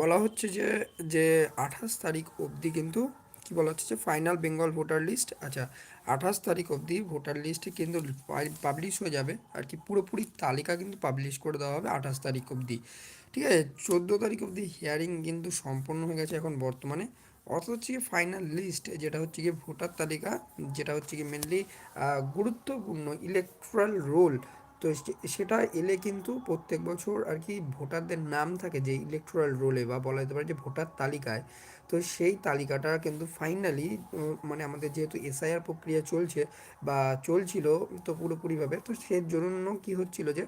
বলা হচ্ছে যে যে আঠাশ তারিখ অবধি কিন্তু, কি বলা হচ্ছে যে ফাইনাল বেঙ্গল ভোটার লিস্ট আচ্ছা আঠাশ তারিখ অবধি ভোটার লিস্ট কিন্তু পাবলিশ হয়ে যাবে। আর কি পুরোপুরি তালিকা কিন্তু পাবলিশ করে দেওয়া হবে আঠাশ তারিখ অবধি। ঠিক আছে, চোদ্দ তারিখ অবধি হিয়ারিং কিন্তু সম্পন্ন হয়ে গেছে এখন বর্তমানে। অর্থাৎ হচ্ছে কি ফাইনাল লিস্ট যেটা হচ্ছে গিয়ে ভোটার তালিকা, যেটা হচ্ছে গিয়ে মেনলি গুরুত্বপূর্ণ ইলেকট্রাল রোল তো সেটা এলে কিন্তু প্রত্যেক বছর আর কি ভোটারদের নাম থাকে যে ইলেকট্রাল রোলে বা বলা যেতে পারে যে ভোটার তালিকায়। তো সেই তালিকাটা কিন্তু ফাইনালি মানে আমাদের যেহেতু এসআইআর প্রক্রিয়া চলছে বা চলছিল তো পুরোপুরিভাবে, তো সেই জন্য কি হচ্ছিল যে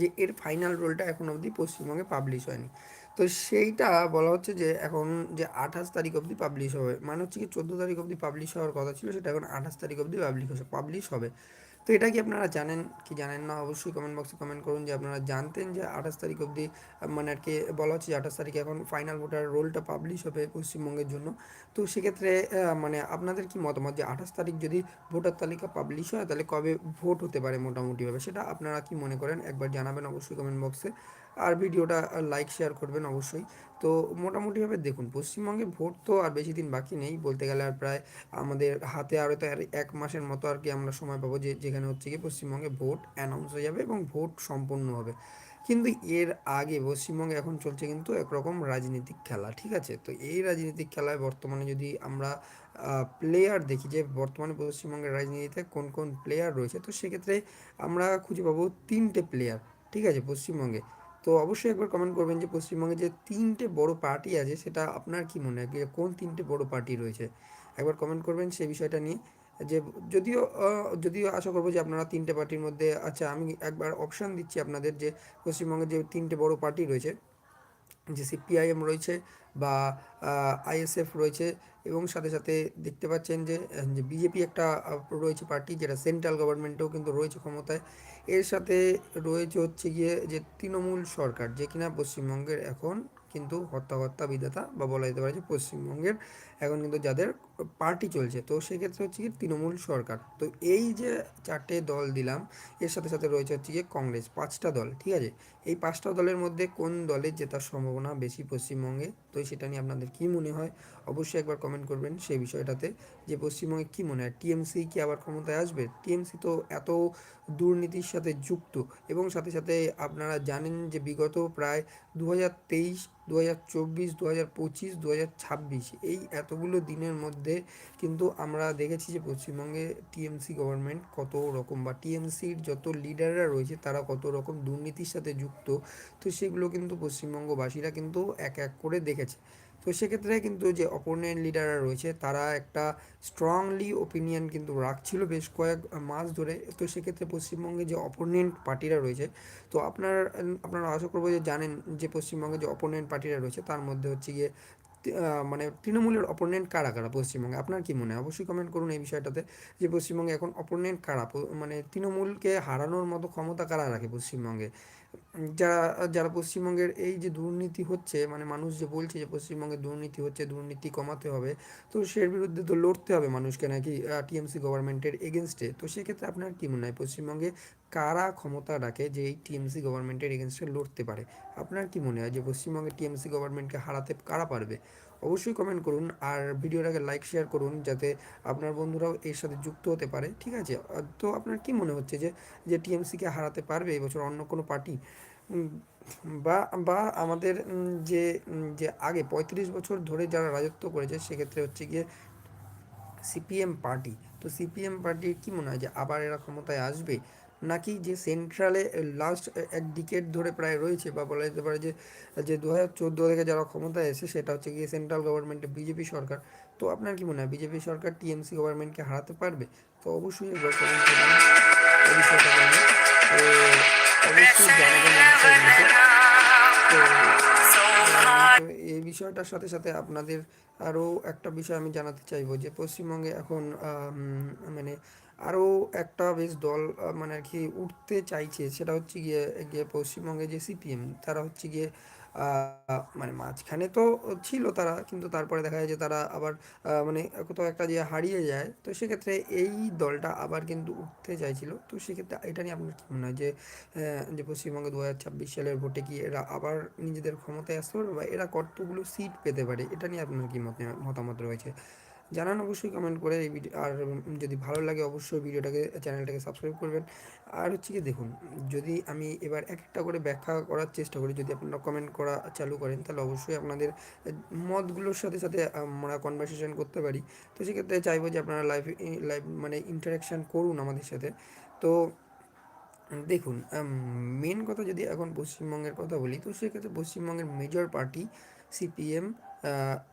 যে এর ফাইনাল রোলটা এখন অবধি পশ্চিমবঙ্গে পাবলিশ হয়নি। তো সেইটা বলা হচ্ছে যে এখন যে আঠাশ তারিখ অবধি পাবলিশ হবে মানে হচ্ছে কি চোদ্দ তারিখ অবধি পাবলিশ হওয়ার কথা ছিল, সেটা এখন আঠাশ তারিখ অবধি পাবলিশ পাবলিশ হবে। তো এটা কি আপনারা জানেন? কি জানেন না? অবশ্যই কমেন্ট বক্সে কমেন্ট করুন যে আপনারা জানতেন যে আঠাশ তারিখ অবধি মানে আর কি বলা হচ্ছে যে আঠাশ তারিখে এখন ফাইনাল ভোটার রোলটা পাবলিশ হবে পশ্চিমবঙ্গের জন্য। তো সেক্ষেত্রে মানে আপনাদের কি মতামত যে আঠাশ তারিখ যদি ভোটার তালিকা পাবলিশ হয়, তাহলে কবে ভোট হতে পারে মোটামুটিভাবে? সেটা আপনারা কি মনে করেন? একবার জানাবেন অবশ্যই কমেন্ট বক্সে আর ভিডিওটা লাইক শেয়ার করবেন অবশ্যই। তো মোটামুটিভাবে দেখুন, পশ্চিমবঙ্গে ভোট তো আর বেশি দিন বাকি নেই। বলতে গেলে আর প্রায় আমাদের হাতে আরও তো এক মাসের মতো আর কি আমরা সময় পাবো যে, যেখানে হচ্ছে কি পশ্চিমবঙ্গে ভোট অ্যানাউন্স হয়ে যাবে এবং ভোট সম্পন্ন হবে। কিন্তু এর আগে পশ্চিমবঙ্গে এখন চলছে কিন্তু একরকম রাজনৈতিক খেলা, ঠিক আছে? তো এই রাজনৈতিক খেলায় বর্তমানে যদি আমরা প্লেয়ার দেখি যে, বর্তমানে পশ্চিমবঙ্গের রাজনীতিতে কোন কোন প্লেয়ার রয়েছে, তো সেক্ষেত্রে আমরা খুঁজে পাবো তিনটে প্লেয়ার ঠিক আছে, পশ্চিমবঙ্গে। তো অবশ্যই একবার কমেন্ট করবেন যে পশ্চিমবঙ্গে যে তিনটে বড় পার্টি আছে, সেটা আপনার কি মনে হয়? কোন তিনটে বড় পার্টি রয়েছে? একবার কমেন্ট করবেন সেই বিষয়টা নিয়ে। যে যদিও যদিও আশা করব যে আপনারা তিনটে পার্টির মধ্যে আচ্ছা আমি একবার অপশান দিচ্ছি আপনাদের যে পশ্চিমবঙ্গে যে তিনটে বড় পার্টি রয়েছে যে সিপিআইএম রয়েছে বা আইএসএফ রয়েছে এবং সাথে সাথে দেখতে পাচ্ছেন যে বিজেপি একটা রয়েছে পার্টি যেটা সেন্ট্রাল গভর্নমেন্টেও কিন্তু রয়েছে ক্ষমতায়। এর সাথে রয়েছে হচ্ছে গিয়ে যে তৃণমূল সরকার যে কিনা পশ্চিমবঙ্গের এখন কিন্তু হত্যাকর্তা বিধাতা বা বলা যেতে পারে যে পশ্চিমবঙ্গের এখন কিন্তু যাদের পার্টি চলছে, তো সেক্ষেত্রে হচ্ছে কি তৃণমূল সরকার। তো এই যে চারটে দল দিলাম, এর সাথে সাথে রয়েছে হচ্ছে গিয়ে কংগ্রেস, পাঁচটা দল, ঠিক আছে? এই পাঁচটা দলের মধ্যে কোন দলের জেতার সম্ভাবনা বেশি পশ্চিমবঙ্গে? তো সেটা নিয়ে আপনাদের কী মনে হয়? অবশ্যই একবার কমেন্ট করবেন সেই বিষয়টাতে। যে পশ্চিমবঙ্গে কী মনে হয়? টিএমসি কি আবার ক্ষমতায় আসবে? টিএমসি তো এত দুর্নীতির সাথে যুক্ত এবং সাথে সাথে আপনারা জানেন যে বিগত প্রায় দু হাজার তেইশ দু হাজার চব্বিশ দু পঁচিশ দু হাজার ছাব্বিশ। এই এতগুলো দিনের মধ্যে কিন্তু আমরা দেখেছি যে পশ্চিমবঙ্গে টিএমসি গভর্নমেন্ট কত রকম বা টিএমসির যত লিডাররা রয়েছে তারা কত রকম দুর্নীতির সাথে যুক্ত, তো সেগুলো কিন্তু পশ্চিমবঙ্গবাসীরা কিন্তু এক এক করে দেখেছে। তো সেক্ষেত্রে কিন্তু যে অপোনেন্ট লিডাররা রয়েছে, তারা একটা স্ট্রংলি ওপিনিয়ন কিন্তু রাখছিল বেশ কয়েক মাস ধরে। তো সেক্ষেত্রে পশ্চিমবঙ্গে যে অপোনেন্ট পার্টিরা রয়েছে, তো আপনার, আপনারা আশা করব যে জানেন যে পশ্চিমবঙ্গে যে অপোনেন্ট পার্টিরা রয়েছে, তার মধ্যে হচ্ছে গিয়ে মানে তৃণমূলের অপোনেন্ট কারা কারা পশ্চিমবঙ্গে? আপনার কি মনে হয়? অবশ্যই কমেন্ট করুন এই বিষয়টাতে যে পশ্চিমবঙ্গে এখন অপোনেন্ট কারা? মানে তৃণমূলকে হারানোর মতো ক্ষমতা কারা রাখে পশ্চিমবঙ্গে? যারা যারা পশ্চিমবঙ্গের এই যে দুর্নীতি হচ্ছে মানে মানুষ যে বলছে যে পশ্চিমবঙ্গে দুর্নীতি হচ্ছে, দুর্নীতি কমাতে হবে, তো সের বিরুদ্ধে তো লড়তে হবে মানুষকে নাকি টিএমসি গভর্নমেন্টের এগেনস্টে তো সেক্ষেত্রে আপনার কি মনে হয়, পশ্চিমবঙ্গে কারা ক্ষমতা রাখে যে এই টিএমসি গভর্নমেন্টের এগেনস্টে লড়তে পারে? আপনার কি মনে হয় যে পশ্চিমবঙ্গে টিএমসি গভর্নমেন্টকে হারাতে কারা পারবে? অবশ্যই কমেন্ট করুন আর ভিডিওটাকে লাইক শেয়ার করুন যাতে আপনার বন্ধুরাও এর সাথে যুক্ত হতে পারে, ঠিক আছে? তো আপনার কি মনে হচ্ছে যে যে টিএমসিকে হারাতে পারবে এবছর অন্য কোনো পার্টি বা বা আমাদের যে যে আগে পঁয়ত্রিশ বছর ধরে যারা রাজত্ব করেছে সেক্ষেত্রে হচ্ছে গিয়ে সিপিএম পার্টি তো সিপিএম পার্টির কি মনে হয় যে আবার এরা ক্ষমতায় আসবে? নাকি যে সেন্ট্রালে লাস্ট এক ডিকেট ধরে প্রায় রয়েছে বা বলা যেতে পারে যে যে দু হাজার চোদ্দ থেকে যারা ক্ষমতায় এসে সেটা হচ্ছে গিয়ে সেন্ট্রাল গভর্নমেন্টে বিজেপি সরকার। তো আপনার কি মনে হয় বিজেপি সরকার টিএমসি গভর্নমেন্টকে হারাতে পারবে? তো অবশ্যই একবার comment করবেন তো এই বিষয়টার সাথে সাথে আপনাদের আরও একটা বিষয় আমি জানাতে চাইব যে, পশ্চিমবঙ্গে এখন মানে আরও একটা বেশ দল মানে আর কি উঠতে চাইছে, সেটা হচ্ছে গিয়ে গিয়ে পশ্চিমবঙ্গে যে সিপিএম, তারা হচ্ছে গিয়ে মানে মাঝখানে তো ছিল তারা, কিন্তু তারপরে দেখা যায় যে তারা আবার মানে কোথাও একটা যে হারিয়ে যায়, তো সেক্ষেত্রে এই দলটা আবার কিন্তু উঠতে চাইছিল। তো সেক্ষেত্রে এটা নিয়ে আপনার কী মনে হয় যে যে পশ্চিমবঙ্গে দু হাজার ছাব্বিশ সালের ভোটে কি এরা আবার নিজেদের ক্ষমতায় আসতে পারবে বা এরা কতগুলো সিট পেতে পারে? এটা নিয়ে আপনার কি মত, মতামত রয়েছে? জানান অবশ্যই কমেন্ট করে এই ভিডিও আর যদি ভালো লাগে অবশ্যই ভিডিওটাকে চ্যানেলটাকে সাবস্ক্রাইব করবেন। আর হচ্ছে কি দেখুন, যদি আমি এবার এক একটা করে ব্যাখ্যা করার চেষ্টা করি, যদি আপনারা কমেন্ট করা চালু করেন, তাহলে অবশ্যই আপনাদের মতগুলোর সাথে সাথে আমরা কনভারসেশন করতে পারি। তো সেক্ষেত্রে চাইব যে আপনারা লাইভ লাইভ মানে ইন্টারাকশান করুন আমাদের সাথে। তো দেখুন মেন কথা যদি এখন পশ্চিমবঙ্গের কথা বলি, তো সেক্ষেত্রে পশ্চিমবঙ্গের মেজর পার্টি সিপিএম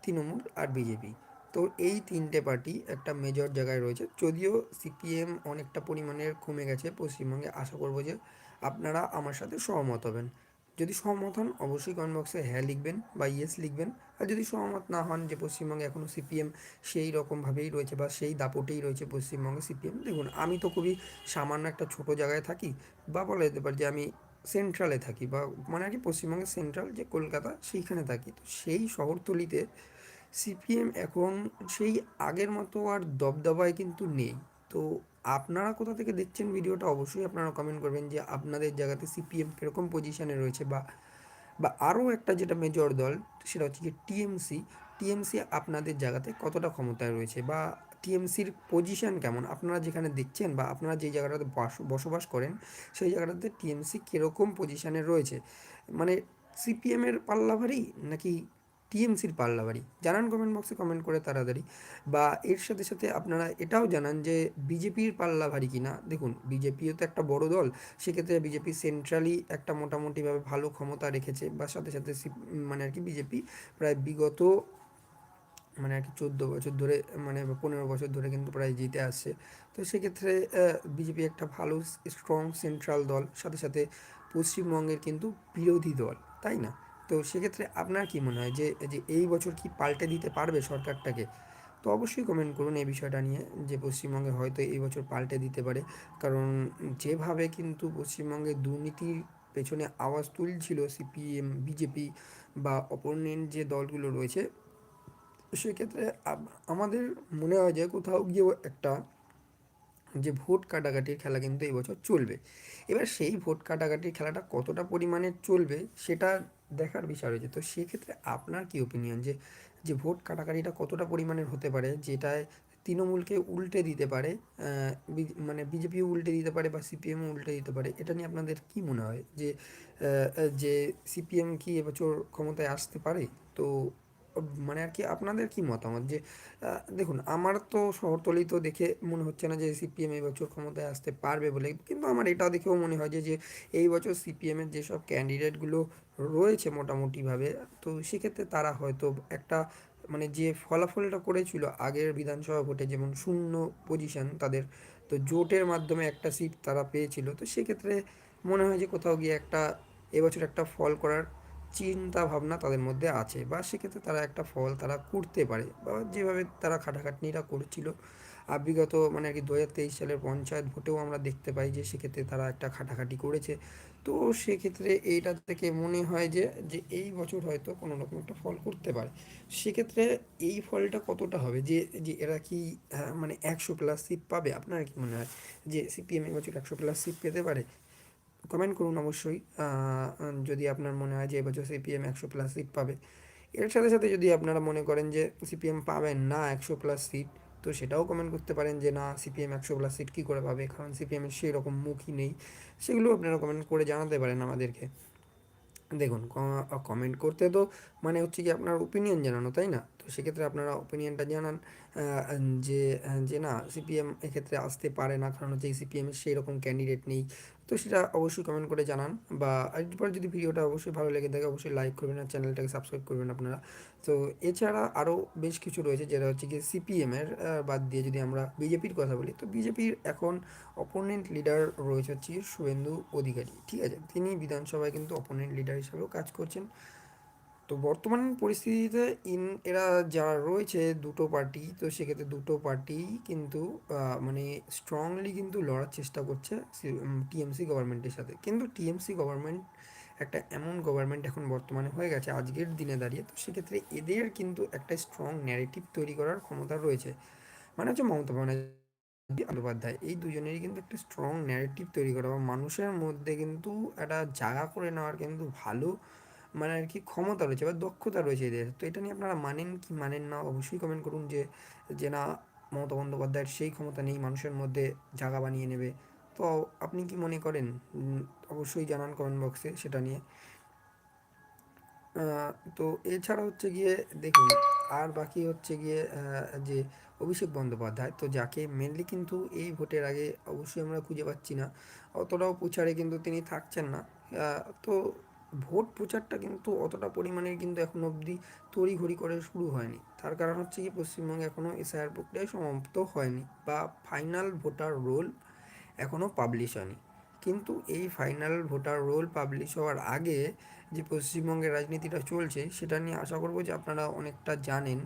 তৃণমূল আর বিজেপি তো এই তিনটে পার্টি একটা মেজর জায়গায় রয়েছে। যদিও সিপিএম অনেকটা পরিমাণের কমে গেছে পশ্চিমবঙ্গে, আশা করব যে আপনারা আমার সাথে সহমত হবেন। যদি সহমত হন, অবশ্যই কমেন্ট হ্যাঁ লিখবেন বা ইয়েস লিখবেন। আর যদি সহমত না হন যে পশ্চিমবঙ্গে এখনও সিপিএম সেই রকমভাবেই রয়েছে বা সেই দাপটেই রয়েছে পশ্চিমবঙ্গে সিপিএম দেখুন, আমি তো খুবই সামান্য একটা ছোট জায়গায় থাকি বা বলা যেতে পারে যে আমি সেন্ট্রালে থাকি বা মানে আর কি পশ্চিমবঙ্গের সেন্ট্রাল যে কলকাতা সেইখানে থাকি। তো সেই শহরতলিতে সিপিএম এখন সেই আগের মতো আর দবদবায় কিন্তু নেই। তো আপনারা কোথা থেকে দেখছেন ভিডিওটা অবশ্যই আপনারা কমেন্ট করবেন যে আপনাদের জায়গাতে সিপিএম কীরকম পজিশানে রয়েছে বা বা আরও একটা যেটা মেজর দল সেটা হচ্ছে কি টিএমসি। টিএমসি আপনাদের জায়গাতে কতটা ক্ষমতায় রয়েছে বা টিএমসির পজিশান কেমন? আপনারা যেখানে দেখছেন বা আপনারা যেই জায়গাটাতে বসবাস করেন সেই জায়গাটাতে টিএমসি কীরকম পজিশানে রয়েছে? মানে সিপিএমের পাল্লা ভারী নাকি টিএমসির পাল্লা বাড়ি জানান কমেন্ট বক্সে কমেন্ট করে তাড়াতাড়ি। বা এর সাথে সাথে আপনারা এটাও জানান যে বিজেপির পাল্লা ভারী কিনা। দেখুন, বিজেপিও তো একটা বড় দল। সেক্ষেত্রে বিজেপি সেন্ট্রালি একটা মোটামুটিভাবে ভালো ক্ষমতা রেখেছে। বা সাথে সাথে মানে আর কি বিজেপি প্রায় বিগত মানে আর কি চোদ্দ বছর ধরে মানে পনেরো বছর ধরে কিন্তু প্রায় জিতে আসছে। তো সেক্ষেত্রে বিজেপি একটা ভালো স্ট্রং সেন্ট্রাল দল। সাথে সাথে পশ্চিমবঙ্গের কিন্তু বিরোধী দল। তাই না? তো সেক্ষেত্রে আপনার কি মনে হয় যে যে এই বছর কি পাল্টে দিতে পারবে সরকারটাকে? তো অবশ্যই কমেন্ট করুন এই বিষয়টা নিয়ে, যে পশ্চিমবঙ্গে হয়তো এই বছর পাল্টে দিতে পারে। কারণ যেভাবে কিন্তু পশ্চিমবঙ্গে দুর্নীতির পেছনে আওয়াজ তুলছিল সিপিএম, বিজেপি বা অপোনেন্ট যে দলগুলো রয়েছে সেক্ষেত্রে আমাদের মনে হয় যে কোথাও গিয়েও একটা যে ভোট কাটাকাটির খেলা কিন্তু এই বছর চলবে। এবার সেই ভোট কাটাকাটির খেলাটা কতটা পরিমাণে চলবে, সেটা দেখার বিষয় রয়েছে। তো সেক্ষেত্রে আপনার কি ওপিনিয়ন যে যে ভোট কাটাকাটিটা কতটা পরিমাণের হতে পারে? যেটায় তৃণমূলকে উল্টে দিতে পারে মানে বিজেপিও উল্টে দিতে পারে বা সিপিএমও উল্টে দিতে পারে, এটা নিয়ে আপনাদের কি মনে হয়? যে যে সিপিএম কি এবছর ক্ষমতায় আসতে পারে? তো মানে আর কি আপনাদের কি মতামত? যে দেখুন, আমার তো শহরতলি তো দেখে মনে হচ্ছে না যে সিপিএম এই বছর ক্ষমতায় আসতে পারবে বলে। কিন্তু আমার এটা দেখেও মনে হয় যে যে এই বছর সিপিএমের যেসব ক্যান্ডিডেটগুলো রয়েছে মোটামুটিভাবে, তো সেক্ষেত্রে তারা হয়তো একটা মানে যে ফলাফলটা করেছিল আগের বিধানসভা ভোটে, যেমন শূন্য পজিশন তাদের, তো জোটের মাধ্যমে একটা সিট তারা পেয়েছিল। তো সেক্ষেত্রে মনে হয় যে কোথাও গিয়ে একটা এবছর একটা ফল করার চিন্তা ভাবনা তাদের মধ্যে আছে বা সেক্ষেত্রে তারা একটা ফল তারা করতে পারে বা যেভাবে তারা খাটাখাটনিটা করছিল। আর বিগত মানে আর কি দু হাজার তেইশ সালের পঞ্চায়েত ভোটেও আমরা দেখতে পাই যে সেক্ষেত্রে তারা একটা খাটাখাটি করেছে। তো সেক্ষেত্রে এইটা থেকে মনে হয় যে যে এই বছর হয়তো কোনো রকম একটা ফল করতে পারে। সেক্ষেত্রে এই ফলটা কতটা হবে? যে যে এরা কি মানে একশো প্লাস সিট পাবে? আপনার কি মনে হয়? যে সিপিএম এই বছর একশো প্লাস সিট পেতে পারে? কমেন্ট করুন অবশ্যই। যদি আপনার মনে হয় যে এবছর সিপিএম একশো প্লাস সিট পাবে। এর সাথে সাথে যদি আপনারা মনে করেন যে সিপিএম পাবেন না একশো প্লাস সিট তো সেটাও কমেন্ট করতে পারেন যে না সিপিএম একশো প্লাস সিট কী করে পাবে? কারণ সিপিএমের সেই রকম মুখই নেই। সেগুলো আপনারা কমেন্ট করে জানাতে পারেন আমাদেরকে। দেখুন কমেন্ট করতে তো মানে হচ্ছে কি আপনার ওপিনিয়ন জানানো, তাই না? তো সেক্ষেত্রে আপনারা ওপিনিয়নটা জানান যে যে না সিপিএম এক্ষেত্রে আসতে পারে না, কারণ হচ্ছে সিপিএমের সেই রকম ক্যান্ডিডেট নেই। তো সেটা অবশ্যই কমেন্ট করে জানান বা এরপর যদি ভিডিওটা অবশ্যই ভালো লেগে থাকে, অবশ্যই লাইক করবেন আর চ্যানেলটাকে সাবস্ক্রাইব করবেন আপনারা। তো এছাড়া আরও বেশ কিছু রয়েছে যেটা হচ্ছে কি সিপিএমের বাদ দিয়ে যদি আমরা বিজেপির কথা বলি, তো বিজেপির এখন অপোনেন্ট লিডার রয়েছে হচ্ছে শুভেন্দু অধিকারী, ঠিক আছে? তিনি বিধানসভায় কিন্তু অপোনেন্ট লিডার হিসাবেও কাজ করছেন। তো বর্তমান পরিস্থিতিতে ইন, এরা যারা রয়েছে দুটো পার্টি, তো সেক্ষেত্রে দুটো পার্টি কিন্তু মানে স্ট্রংলি কিন্তু লড়ার চেষ্টা করছে টিএমসি গভর্নমেন্টের সাথে। কিন্তু টিএমসি গভর্নমেন্ট একটা এমন গভর্নমেন্ট এখন বর্তমানে হয়ে গেছে, আজকের দিনে দাঁড়িয়ে। তো সেক্ষেত্রে এদের কিন্তু একটা স্ট্রং ন্যারেটিভ তৈরি করার ক্ষমতা রয়েছে। মানে হচ্ছে মমতা ব্যানার্জি বন্দ্যোপাধ্যায় এই দুজনেরই কিন্তু একটা স্ট্রং ন্যারেটিভ তৈরি করা। বা মানুষের মধ্যে কিন্তু একটা জায়গা করে নেওয়ার কিন্তু ভালো মানে আর কি ক্ষমতা রয়েছে বা দক্ষতা রয়েছে এদের। তো এটা নিয়ে আপনারা মানেন কি মানেন না, অবশ্যই কমেন্ট করুন যে যে না, মমতা বন্দ্যোপাধ্যায়ের সেই ক্ষমতা নেই, মানুষের মধ্যে জায়গা বানিয়ে নেবে। তো আপনি কি মনে করেন? অবশ্যই জানান কমেন্ট বক্সে সেটা নিয়ে। তো এছাড়া হচ্ছে গিয়ে দেখুন, আর বাকি হচ্ছে গিয়ে যে অভিষেক বন্দ্যোপাধ্যায়, তো যাকে মেনলি কিন্তু এই ভোটের আগে অবশ্যই আমরা খুঁজে পাচ্ছি না। অতটাও প্রচারে কিন্তু তিনি থাকছেন না। তো ভোট প্রচারটা কিন্তু অতটা পরিমাণে কিন্তু এখন অবধি তড়িঘড়ি করে শুরু হয়নি। তার কারণ হচ্ছে কি, পশ্চিমবঙ্গে এখনও এসআইআর প্রক্রিয়া সমাপ্ত হয়নি বা ফাইনাল ভোটার রোল এখনও পাবলিশ হয়নি। কিন্তু এই ফাইনাল ভোটার রোল পাবলিশ হওয়ার আগে যে পশ্চিমবঙ্গের রাজনীতিটা চলছে, সেটা নিয়ে আশা করব যে আপনারা অনেকটা জানেন।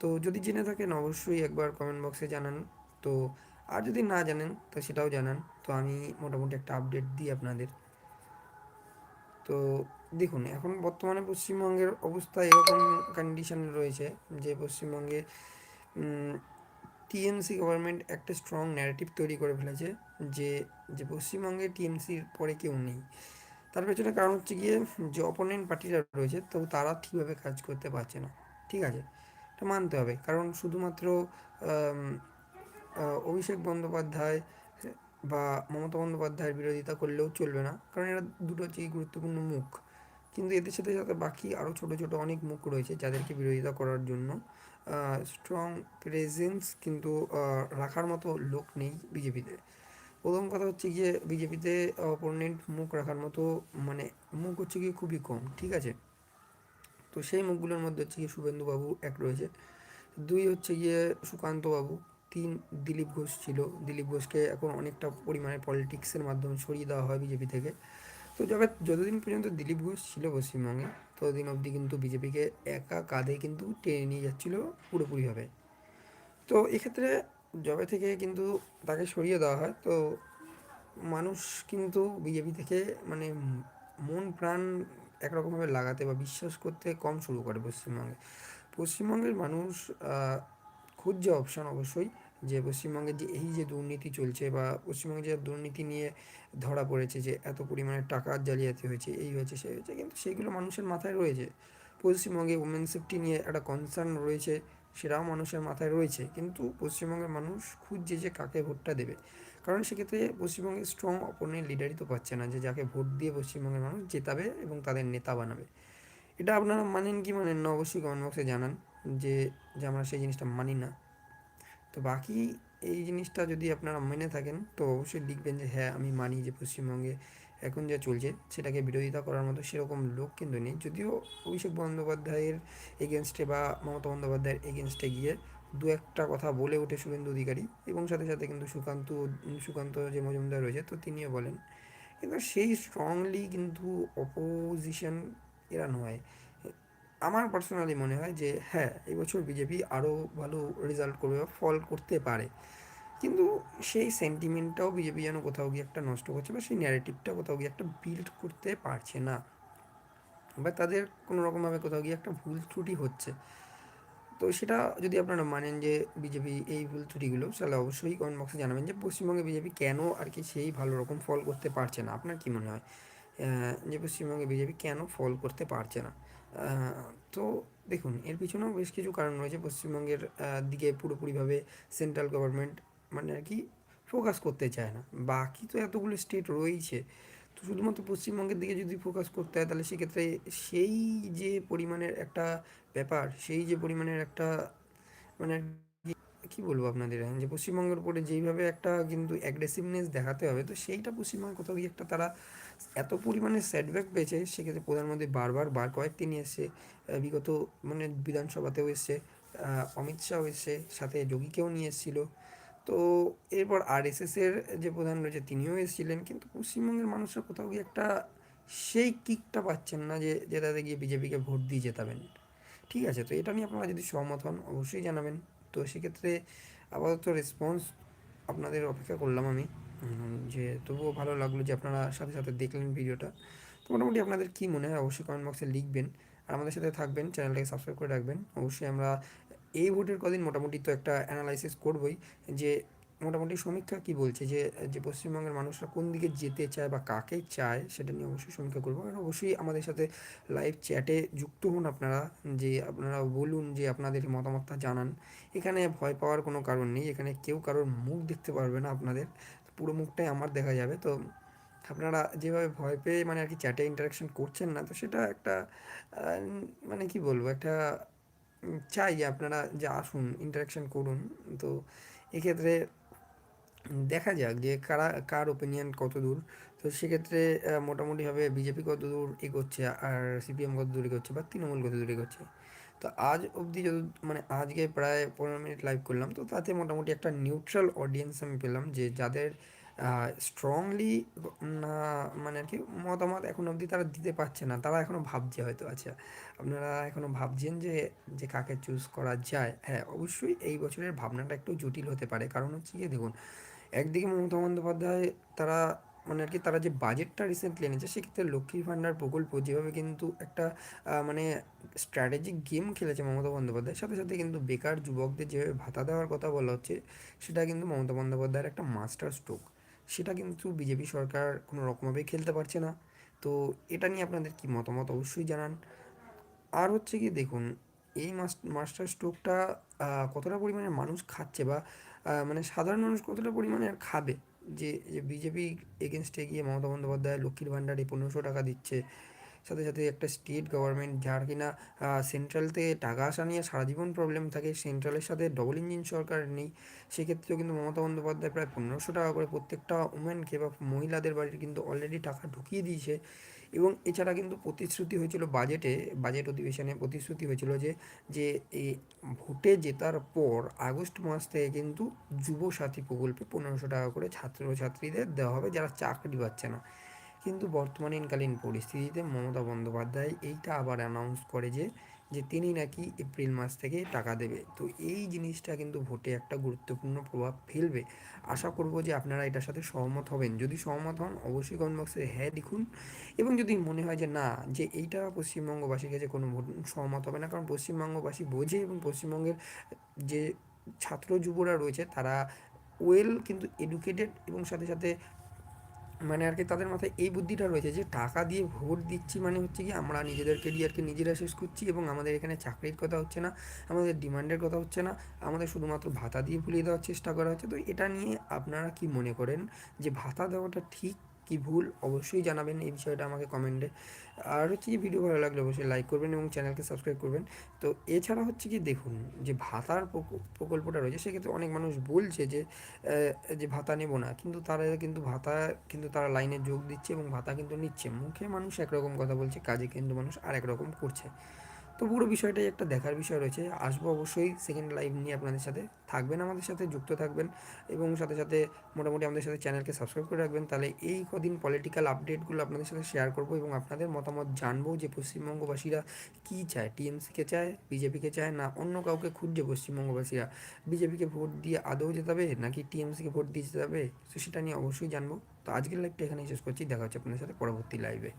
তো যদি জেনে থাকেন, অবশ্যই একবার কমেন্ট বক্সে জানান। তো আর যদি না জানেন, তো সেটাও জানান। তো আমি মোটামুটি একটা আপডেট দিই আপনাদের। তো দেখুন, এখন বর্তমানে পশ্চিমবঙ্গের অবস্থা এরকম কন্ডিশন রয়েছে যে পশ্চিমবঙ্গে টিএমসি গভর্নমেন্ট একটা স্ট্রং ন্যারেটিভ তৈরি করে ফেলেছে যে যে পশ্চিমবঙ্গে টিএমসির পরে কেউ নেই। তার পেছনে কারণ হচ্ছে গিয়ে যে অপোনেন্ট পার্টিরা রয়েছে, তো তারা ঠিকভাবে কাজ করতে পারছে না। ঠিক আছে? এটা মানতে হবে। কারণ শুধুমাত্র অভিষেক বন্দ্যোপাধ্যায় বা মমতা বন্দ্যোপাধ্যায়ের বিরোধিতা করলেও চলবে না, কারণ এরা দুটো হচ্ছে গুরুত্বপূর্ণ মুখ। কিন্তু এদের সাথে সাথে বাকি আরও ছোটো ছোটো অনেক মুখ রয়েছে যাদেরকে বিরোধিতা করার জন্য। স্ট্রং প্রেজেন্স কিন্তু রাখার মতো লোক নেই বিজেপিতে। প্রথম কথা হচ্ছে গিয়ে বিজেপিতে অপোনেন্ট মুখ রাখার মতো মানে মুখ হচ্ছে গিয়ে খুবই কম, ঠিক আছে? তো সেই মুখগুলোর মধ্যে হচ্ছে গিয়ে শুভেন্দুবাবু এক রয়েছে। দুই হচ্ছে গিয়ে সুকান্তবাবু। তিন দিলীপ ঘোষ ছিল। দিলীপ ঘোষকে এখন অনেকটা পরিমাণে পলিটিক্সের মাধ্যমে সরিয়ে দেওয়া হয় বিজেপি থেকে। তো যবে, যতদিন পর্যন্ত দিলীপ ঘোষ ছিল পশ্চিমবঙ্গে, ততদিন অবধি কিন্তু বিজেপিকে একা কাঁধে কিন্তু টেনে নিয়ে যাচ্ছিল পুরোপুরিভাবে। তো এক্ষেত্রে জবে থেকে কিন্তু তাকে সরিয়ে দেওয়া হয়। তো মানুষ কিন্তু বিজেপি থেকে মানে মন প্রাণ একরকমভাবে লাগাতে বা বিশ্বাস করতে কম শুরু করে পশ্চিমবঙ্গে। পশ্চিমবঙ্গের মানুষ খুঁজছে অপশান অবশ্যই। যে পশ্চিমবঙ্গে যে এই যে দুর্নীতি চলছে বা পশ্চিমবঙ্গে যে দুর্নীতি নিয়ে ধরা পড়েছে যে এত পরিমাণে টাকা জালিয়াতি হয়েছে, এই হয়েছে, সেই হয়েছে, কিন্তু সেইগুলো মানুষের মাথায় রয়েছে। পশ্চিমবঙ্গে উমেন সেফটি নিয়ে একটা কনসার্ন রয়েছে, সেটাও মানুষের মাথায় রয়েছে, কিন্তু পশ্চিমবঙ্গের মানুষ খুঁজছে যে কাকে ভোটটা দেবে। কারণ সেক্ষেত্রে পশ্চিমবঙ্গে স্ট্রং অপোনেন্ট লিডারই তো পাচ্ছে না, যে যাকে ভোট দিয়ে পশ্চিমবঙ্গের মানুষ জেতাবে এবং তাদের নেতা বানাবে। এটা আপনারা মানেন কি মানেন না, অবশ্যই কমেন্ট বক্সে জানান, যে যে আমরা সেই জিনিসটা মানি না। তো বাকি এই জিনিসটা যদি আপনারা মেনে থাকেন, তো অবশ্যই লিখবেন যে হ্যাঁ আমি মানি যে, পশ্চিমবঙ্গে এখন যা চলছে, সেটাকে বিরোধিতা করার মতো সেরকম লোক কিন্তু নেই। যদিও অভিষেক বন্দ্যোপাধ্যায়ের এগেনস্টে বা মমতা বন্দ্যোপাধ্যায়ের এগেনস্টে গিয়ে দু একটা কথা বলে ওঠে শুভেন্দু অধিকারী এবং সাথে সাথে কিন্তু সুকান্ত সুকান্ত যে মজুমদার রয়েছে, তো তিনিও বলেন। কিন্তু সেই স্ট্রংলি কিন্তু অপোজিশন এরা নয়। আমার পার্সোনালি মনে হয় যে হ্যাঁ এবছর বিজেপি আরও ভালো রেজাল্ট করবে বা ফল করতে পারে। কিন্তু সেই সেন্টিমেন্টটাও বিজেপি যেন কোথাও গিয়ে একটা নষ্ট করছে বা সেই ন্যারেটিভটা কোথাও গিয়ে একটা বিল্ড করতে পারছে না। বা তাদের কোনো রকমভাবে কোথাও গিয়ে একটা ভুল ত্রুটি হচ্ছে। তো সেটা যদি আপনারা মানেন যে বিজেপি এই ভুল ত্রুটিগুলো, তাহলে অবশ্যই কমেন্ট বক্সে জানাবেন যে পশ্চিমবঙ্গে বিজেপি কেন আর কি সেই ভালো রকম ফল করতে পারছে না। আপনার কী মনে হয়? যে পশ্চিমবঙ্গে বিজেপি কেন ফল করতে পারছে না? তো দেখুন, এর পিছনেও বেশ কিছু কারণ রয়েছে। পশ্চিমবঙ্গের দিকে পুরোপুরিভাবে সেন্ট্রাল গভর্নমেন্ট মানে আর কি ফোকাস করতে চায় না। বাকি তো এতগুলো স্টেট রয়েছে তো শুধুমাত্র পশ্চিমবঙ্গের দিকে যদি ফোকাস করতে হয়, তাহলে সেক্ষেত্রে সেই যে পরিমাণের একটা ব্যাপার, সেই যে পরিমাণের একটা মানে কি বলব আপনাদের? যে পশ্চিমবঙ্গের উপরে যেইভাবে একটা কিন্তু অ্যাগ্রেসিভনেস দেখাতে হবে, তো সেইটা পশ্চিমবঙ্গে কোথাও গিয়ে একটা তারা এত পরিমাণে সেটব্যাক পেয়েছে, সেক্ষেত্রে প্রধানমন্ত্রী বারবার, বার কয়েকটি নিয়ে এসছে বিগত মানে বিধানসভাতেও এসছে অমিত শাহ এসছে, সাথে যোগীকেও নিয়ে এসেছিল। তো এরপর আরএসএসের যে প্রধান রয়েছে, তিনিও এসেছিলেন, কিন্তু পশ্চিমবঙ্গের মানুষরা কোথাও গিয়ে একটা সেই কিকটা পাচ্ছেন না যে তাদের গিয়ে বিজেপিকে ভোট দিয়ে যেতাবেন ঠিক আছে, তো এটা নিয়ে আপনারা যদি সহমত হন, অবশ্যই জানাবেন। তো সেক্ষেত্রে আপাতত রেসপন্স আপনাদের অপেক্ষা করলাম আমি। যে তবুও ভালো লাগল যে আপনারা সাথে সাথে দেখলেন ভিডিওটা। তো মোটামুটি আপনাদের কী মনে হয়, অবশ্যই কমেন্ট বক্সে লিখবেন। আর আমাদের সাথে থাকবেন, চ্যানেলটাকে সাবস্ক্রাইব করে রাখবেন। অবশ্যই আমরা এই ভোটের কদিন মোটামুটি তো একটা অ্যানালাইসিস করবই যে মোটামুটি সমীক্ষা কি বলছে, যে যে পশ্চিমবঙ্গের মানুষরা কোন দিকে যেতে চায় বা কাকে চায় সেটা নিয়ে অবশ্যই সমীক্ষা করব। আর অবশ্যই আমাদের সাথে লাইভ চ্যাটে যুক্ত হন আপনারা, যে আপনারা বলুন যে আপনাদের মতামতটা জানান। এখানে ভয় পাওয়ার কোনো কারণ নেই, এখানে কেউ কারোর মুখ দেখতে পারবে না আপনাদের। পুরো মুখটাই আমার দেখা যাবে। তো আপনারা যেভাবে ভয় পেয়ে মানে আর কি চ্যাটে ইন্টারাকশন করছেন না, তো সেটা একটা মানে কি বলব, একটা চাই আপনারা যে আসুন ইন্টারাকশান করুন। তো এক্ষেত্রে দেখা যাক যে কারা, কার ওপিনিয়ন কত দূর তো সেক্ষেত্রে মোটামুটিভাবে বিজেপি কত দূর এগোচ্ছে, আর সিপিএম কত দূর এগোচ্ছে, বা তৃণমূল কত দূর এগোচ্ছে। তো আজ অবধি যত মানে আজকে প্রায় পনেরো মিনিট লাইভ করলাম, তো তাতে মোটামুটি একটা নিউট্রাল অডিয়েন্স আমি পেলাম যে যাদের স্ট্রংলি না মানে আর কি মতামত এখন অবধি তারা দিতে পারছে না, তারা এখনও ভাবছে হয়তো আচ্ছা আপনারা এখনও ভাবছেন যে যে কাকে চুজ করা যায়? হ্যাঁ অবশ্যই এই বছরের ভাবনাটা একটু জটিল হতে পারে, কারণ হচ্ছে গিয়ে দেখুন, একদিকে মমতা বন্দ্যোপাধ্যায় তারা মানে আর কি তারা যে বাজেটটা রিসেন্টলি এনেছে, সেক্ষেত্রে লক্ষ্মীর ভাণ্ডার প্রকল্প যেভাবে কিন্তু একটা মানে স্ট্র্যাটেজিক গেম খেলেছে মমতা বন্দ্যোপাধ্যায়ের সাথে সাথে কিন্তু বেকার যুবকদের যেভাবে ভাতা দেওয়ার কথা বলা হচ্ছে, সেটা কিন্তু মমতা বন্দ্যোপাধ্যায়ের একটা মাস্টার স্ট্রোক সেটা কিন্তু বিজেপি সরকার কোনো রকমভাবেই খেলতে পারছে না। তো এটা নিয়ে আপনাদের কি মতামত অবশ্যই জানান। আর হচ্ছে কি দেখুন, এই মাস্টার স্ট্রোকটা কতটা পরিমাণে মানুষ খাচ্ছে বা মানে সাধারণ মানুষ কতটা পরিমাণে আর খাবে? যে যে বিজেপি এগেনস্টে গিয়ে মমতা বন্দ্যোপাধ্যায় লক্ষ্মীর ভাণ্ডারে পনেরোশো টাকা দিচ্ছে। সাথে সাথে একটা স্টেট গভর্নমেন্ট যার কিনা সেন্ট্রাল থেকে টাকা আসা নিয়ে সারা জীবন প্রবলেম থাকে সেন্ট্রালের সাথে ডবল ইঞ্জিন সরকার নেই। সেক্ষেত্রেও কিন্তু মমতা বন্দ্যোপাধ্যায় প্রায় পনেরোশো টাকা করে প্রত্যেকটা ওমেনকে বা মহিলাদের বাড়ির কিন্তু অলরেডি টাকা ঢুকিয়ে দিয়েছে। এবং এছাড়া কিন্তু প্রতিশ্রুতি হয়েছিল বাজেটে বাজেট অধিবেশনে প্রতিশ্রুতি হয়েছিল যে যে এই ভোটে জেতার পর আগস্ট মাস থেকে কিন্তু যুব সাথী প্রকল্পে পনেরোশো টাকা করে ছাত্রছাত্রীদের দেওয়া হবে, যারা চাকরি পাচ্ছে না। কিন্তু বর্তমানকালীন পরিস্থিতিতে মমতা বন্দ্যোপাধ্যায় এইটা আবার অ্যানাউন্স করে যে যে তিনি নাকি এপ্রিল মাস থেকে টাকা দেবে। তো এই জিনিসটা কিন্তু ভোটে একটা গুরুত্বপূর্ণ প্রভাব ফেলবে। আশা করব যে আপনারা এটার সাথে সহমত হবেন। যদি সহমত হন, অবশ্যই কমেন্ট বক্সে হ্যাঁ লিখুন। এবং যদি মনে হয় যে না, যে এইটা পশ্চিমবঙ্গবাসীর কাছে কোনো ভোট সহমত হবে না, কারণ পশ্চিমবঙ্গবাসী বোঝে এবং পশ্চিমবঙ্গের যে ছাত্র যুবরা রয়েছে, তারা ওয়েল কিন্তু এডুকেটেড এবং সাথে সাথে মানে আর কি তাদের মাথায় এই বুদ্ধিটা রয়েছে যে টাকা দিয়ে ভোট দিচ্ছি মানে হচ্ছে কি আমরা নিজেদের কেরিয়ারকে নিজেরা শেষ করছি এবং আমাদের এখানে চাকরির কথা হচ্ছে না, আমাদের ডিমান্ডের কথা হচ্ছে না, আমাদের শুধুমাত্র ভাতা দিয়ে ভুলিয়ে দেওয়ার চেষ্টা করা হচ্ছে। তো এটা নিয়ে আপনারা কি মনে করেন যে ভাতা দেওয়াটা ঠিক কি ভুল, অবশ্যই জানাবেন এই বিষয়টা আমাকে কমেন্টে আর হচ্ছে যে ভিডিও ভালো লাগলে অবশ্যই লাইক করবেন এবং চ্যানেলকে সাবস্ক্রাইব করবেন। তো এছাড়া হচ্ছে কি দেখুন, যে ভাতার প্রকল্পটা রয়েছে, সেক্ষেত্রে অনেক মানুষ বলছে যে যে ভাতা নেব না, কিন্তু তারা কিন্তু ভাতা, কিন্তু তারা লাইনে যোগ দিচ্ছে এবং ভাতা কিন্তু নিচ্ছে। মুখে মানুষ একরকম কথা বলছে, কাজে কিন্তু মানুষ আর একরকম করছে। তো পুরো বিষয়টাই একটা দেখার বিষয় রয়েছে। আসব অবশ্যই সেকেন্ড লাইভ নিয়ে আপনাদের সাথে। থাকবেন আমাদের সাথে, যুক্ত থাকবেন এবং সাথে সাথে মোটামুটি আমাদের সাথে চ্যানেলকে সাবস্ক্রাইব করে রাখবেন। তাহলে এই কদিন পলিটিক্যাল আপডেটগুলো আপনাদের সাথে শেয়ার করব এবং আপনাদের মতামত জানব যে পশ্চিমবঙ্গবাসীরা কী চায়। টিএমসিকে চায় বিজেপিকে চায় না অন্য কাউকে খুঁজছে পশ্চিমবঙ্গবাসীরা? বিজেপিকে ভোট দিয়ে আদৌ যেতে হবে নাকি টিএমসিকে ভোট দিয়ে যেতে হবে? তো সেটা নিয়ে অবশ্যই জানব। তো আজকের লাইভটা এখানেই শেষ করছি। দেখা হচ্ছে আপনাদের সাথে পরবর্তী লাইভে